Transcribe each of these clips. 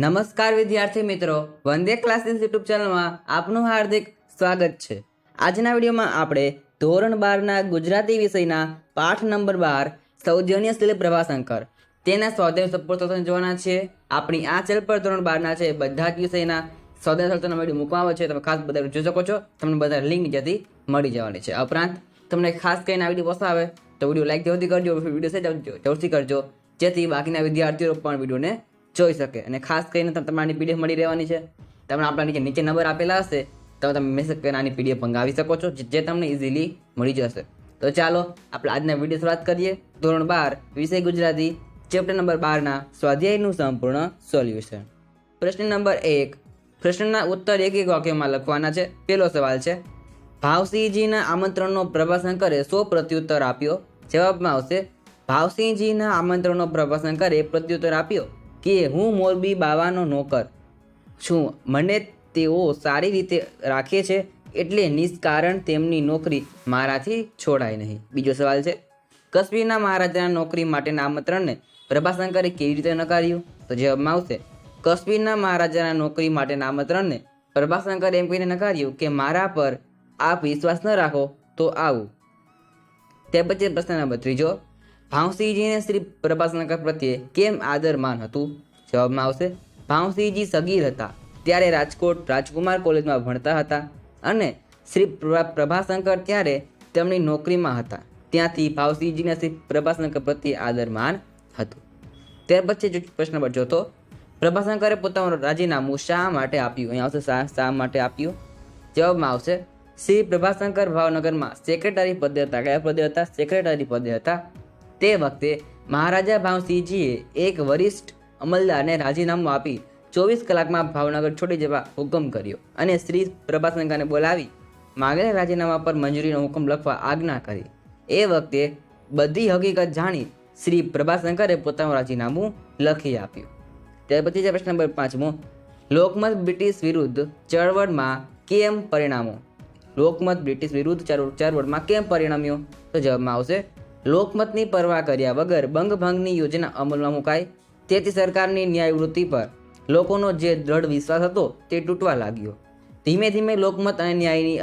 નમસ્કાર વિદ્યાર્થી મિત્રો, વંદે ક્લાસીસ યુટ્યુબ ચેનલમાં આપનું હાર્દિક સ્વાગત છે. આજના વિડીયોમાં આપણે ધોરણ બારના ગુજરાતી વિષયના પાઠ નંબર બાર, સૌજન્ય શિલ પ્રભાશંકર. તેના સ્વાધ્યાય સપોર્ટ જોવાના છે. આપણી આ ચેનલ પર ધોરણ બારના છે બધા જ વિષયના સ્વાધ્યાય સત્રના વીડિયો મૂકવામાં આવે છે. તમે ખાસ બધા જોઈ શકો છો. તમને બધા લિંક જતી મળી જવાની છે. ઉપરાંત, તમને ખાસ કરીને આ વીડિયો પસંદ આવે તો વીડિયો લાઈક જરૂરથી કરજો, વીડિયો છે જરૂરથી કરજો. જેથી બાકીના વિદ્યાર્થીઓ પણ વિડીયોને જોઈ શકે. અને ખાસ કરીને તમને તમારી પીડીએફ મળી રહેવાની છે. તમને આપણા નીચે નીચે નંબર આપેલા હશે, તો તમે મેસેજ કરીને આની પીડીએફ મંગાવી શકો છો, જે જે તમને ઇઝીલી મળી જશે. તો ચાલો, આપણે આજના વીડિયો શરૂઆત કરીએ. ધોરણ બાર, વિષય ગુજરાતી ચેપ્ટર નંબર બારના સ્વાધ્યાયનું સંપૂર્ણ સોલ્યુશન પ્રશ્ન નંબર એક. પ્રશ્નના ઉત્તર એક એક વાક્યમાં લખવાના છે. પહેલો સવાલ છે, ભાવસિંહજીના આમંત્રણનો પ્રભાશંકરે સો પ્રત્યુત્તર આપ્યો? જવાબમાં આવશે, ભાવસિંહજીના આમંત્રણનો પ્રભાશંકરે પ્રત્યુત્તર આપ્યો. કે હું મોરબી બાવાનો નોકર છું. મને તેઓ સારી રીતે રાખે છે એટલે નિષ્કારણ તેમની નોકરી મારાથી છોડાય નહીં. બીજો સવાલ છે કશ્મીરના મહારાજાના નોકરી માટેના આમંત્રણને પ્રભાશંકરે કેવી રીતે નકાર્યું? તો જવાબમાં આવશે કશ્મીરના મહારાજાના નોકરી માટેના આમંત્રણને પ્રભાશંકરે એમ કહીને નકાર્યું કે મારા પર આપ વિશ્વાસ ન રાખો તો આવું. તે પછી પ્રશ્ન નંબર ત્રીજો ભાવસિંહજીને શ્રી પ્રભાસનગર પ્રત્યે કેમ આદરમાન હતું? જવાબમાં આવશે, ભાવસિંહજી સગીર હતા. ત્યારે રાજકોટ રાજકુમાર કોલેજમાં ભણતા હતા અને શ્રી પ્રભા- પ્રભાશંકર ત્યારે તેમની નોકરીમાં હતા. ત્યાંથી ભાવસિંહજીને શ્રી પ્રભાશંકર પ્રત્યે આદરમાન હતું. ત્યાર પછી જો, પ્રશ્ન પર જોતો પ્રભાશંકરે પોતાનું રાજીનામું શા માટે આપ્યું? અહીંયા આવશે, શા શા માટે આપ્યું? જવાબમાં આવશે, શ્રી પ્રભાશંકર ભાવનગરમાં સેક્રેટરી પદે હતા. કયા પદે હતા? સેક્રેટરી પદે હતા. તે વખતે મહારાજા ભાવસિંહજીએ એક વરિષ્ઠ અમલદારને રાજીનામું આપી ચોવીસ કલાકમાં ભાવનગર છોડી જવા હુકમ કર્યો અને શ્રી પ્રભાશંકરને બોલાવી માગેલા રાજીનામા પર મંજૂરીનો હુકમ લખવા આજ્ઞા કરી. એ વખતે બધી હકીકત જાણી શ્રી પ્રભાશંકરે પોતાનું રાજીનામું લખી આપ્યું. ત્યાર પછી છે પ્રશ્ન નંબર પાંચમો, લોકમત બ્રિટિશ વિરુદ્ધ ચળવળમાં કેમ પરિણામો? લોકમત બ્રિટિશ વિરુદ્ધ ચળવળ- ચળવળમાં કેમ પરિણમ્યો તો જવાબમાં આવશે લોકમતની પરવા કર્યા વગર બંગભંગની યોજના અમલમાં મુકાય તેથી સરકારની ન્યાયવૃત્તિ પર લોકોનો જે દ્રઢ વિશ્વાસ હતો તે તૂટવા લાગ્યો. ધીમે ધીમે લોકમત અને ન્યાયની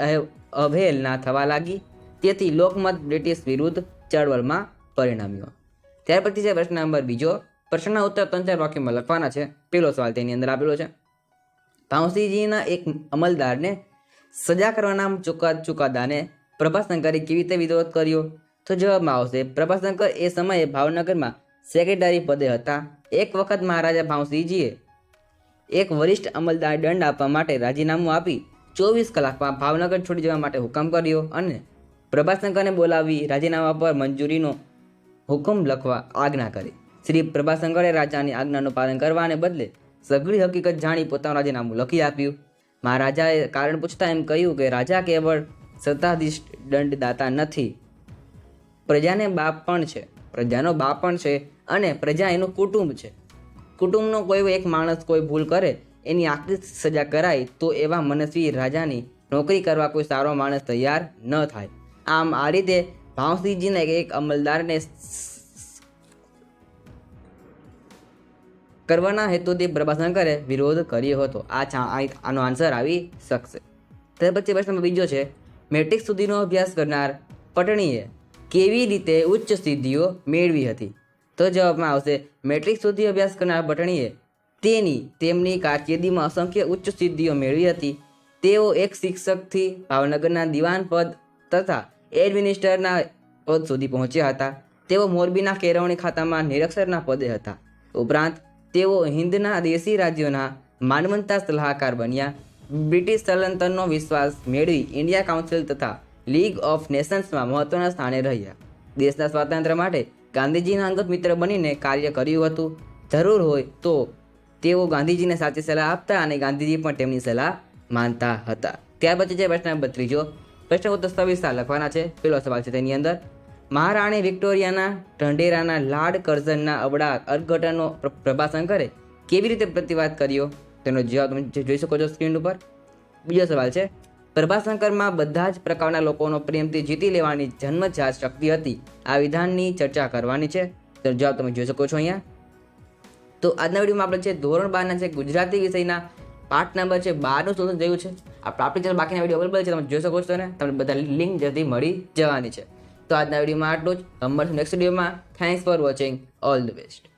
અવહેલના થવા લાગી. તેથી લોકમત બ્રિટિશ વિરુદ્ધ ચળવળમાં પરિણમ્યો. ત્યાર પછી છે પ્રશ્ન નંબર બીજો. પ્રશ્નના ઉત્તર ત્રણ ચાર વાક્યમાં લખવાના છે. પહેલો સવાલ તેની અંદર આપેલો છે. ભાવસિંહજીના એક અમલદારને સજા કરવાના ચુકા ચુકાદાને પ્રભાશંકરે કેવી રીતે વિરોધ કર્યો? તો જવાબમાં આવશે. પ્રભાશંકર એ સમયે ભાવનગરમાં સેક્રેટરી પદે હતા. એક વખત મહારાજા ભાવસિંહજીએ એક વરિષ્ઠ અમલદાર દંડ આપવા માટે રાજીનામું આપી ચોવીસ કલાકમાં ભાવનગર છોડી જવા માટે હુકમ કર્યો અને પ્રભાશંકરને બોલાવી રાજીનામા પર મંજૂરીનો હુકમ લખવા આજ્ઞા કરી. શ્રી પ્રભાશંકરે રાજાની આજ્ઞાનું પાલન કરવાને બદલે સઘળી હકીકત જાણી પોતાનું રાજીનામું લખી આપ્યું. મહારાજાએ કારણ પૂછતા એમ કહ્યું કે રાજા કેવળ સત્તાધીશ દંડદાતા નથી પ્રજાને બાપ પણ છે. પ્રજાનો બાપ પણ છે અને પ્રજા એનું કુટુંબ છે. કુટુંબનો કોઈ એક માણસ કોઈ ભૂલ કરે, એની આખરી સજા કરાય, તો એવા મનસ્વી રાજાની નોકરી કરવા કોઈ સારો માણસ તૈયાર ન થાય. આમ આ રીતે ભાવસિંહજીને એક અમલદારને કરવાના હેતુથી પ્રભાશંકરે વિરોધ કર્યો હતો. આ આનો આન્સર આવી શકશે. ત્યાર પછી પ્રશ્ન બીજો છે, મેટ્રિક સુધીનો અભ્યાસ કરનાર પટણીએ કેવી રીતે ઉચ્ચ સિદ્ધિઓ મેળવી હતી? તો જવાબમાં આવશે, મેટ્રિક સુધી અભ્યાસ કરનાર પટણીએ તેની તેમની કારકિર્દીમાં અસંખ્ય ઉચ્ચ સિદ્ધિઓ મેળવી હતી. તેઓ એક શિક્ષકથી ભાવનગરના દિવાન પદ તથા એડમિનિસ્ટરના પદ સુધી પહોંચ્યા હતા. તેઓ મોરબીના કેળવણી ખાતામાં નિરક્ષરના પદે હતા. ઉપરાંત, તેઓ હિન્દના દેશી રાજ્યોના માનવંતા સલાહકાર બન્યા. બ્રિટિશ સલ્તનતનો વિશ્વાસ મેળવી ઇન્ડિયા કાઉન્સિલ તથા લીગ ઓફ નેશન્સમાં મહત્વના સ્થાને રહ્યા. દેશના સ્વાતંત્ર્ય માટે ગાંધીજીના અંગત મિત્ર બનીને કાર્ય કર્યું હતું. જરૂર હોય તો તેઓ ગાંધીજીને સાચી સલાહ આપતા અને ગાંધીજી પણ તેમની સલાહ માનતા હતા. ત્યાર પછી છે પ્રશ્ન નંબર ત્રીજો. પ્રશ્ન ઉત્તર સવિસ્તાર લખવાના છે. પેલો સવાલ છે તેની અંદર. મહારાણી વિક્ટોરિયાના ઢંઢેરાના લાડ કરઝનના અબડા પ્રભાસન પ્રભાશંકરે કેવી રીતે પ્રતિવાદ કર્યો? તેનો જવાબ તમે જોઈ શકો છો સ્ક્રીન ઉપર. બીજો સવાલ છે. પ્રભાશંકરમાં બધા જ પ્રકારના લોકોનો પ્રેમથી જીતી લેવાની જન્મજાત શક્તિ હતી. આ વિધાનની ચર્ચા કરવાની છે. તો જવાબ તમે જોઈ શકો છો અહીંયા. તો આજના વિડીયોમાં આપણે છે ધોરણ બારના છે, ગુજરાતી વિષયના પાઠ નંબર છે, બારનું સોલ્યુશન જોયું છે. આપણે આપણી ચેનલ બાકીના વીડિયો અવેલેબલ છે, તમે જોઈ શકો છો ને તમને બધા લિંક જલ્દી મળી જવાની છે. તો આજના વિડીયોમાં આટલું જ. મળશું નેક્સ્ટ વિડીયોમાં. Thanks for watching all the best